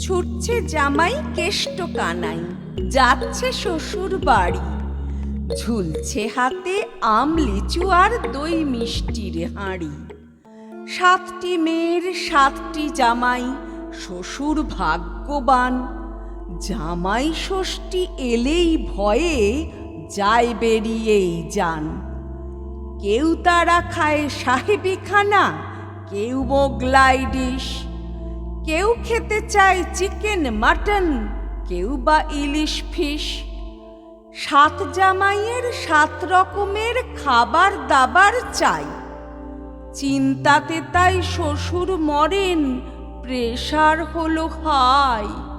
ছুটছে জামাই কেষ্ট কানাই, যাচ্ছে শ্বশুর বাড়ি। ঝুলছে হাতে আম, লিচু আর দই মিষ্টির হাঁড়ি। সাতটি মেয়ের সাতটি জামাই, শ্বশুর ভাগ্যবান। জামাই ষষ্ঠী এলেই ভয়ে যায় বেরিয়েই যান। কেউ তারা খায় সাহেবি খানা কেউ মোগলাই ডিশ। কেউ খেতে চায় চিকেন, মাটন, কেউ বা ইলিশ ফিশ। সাত জামাইয়ের সাত রকমের খাবার দাবার চাই। চিন্তাতে তাই শ্বশুর মরেন, প্রেশার হলো হাই।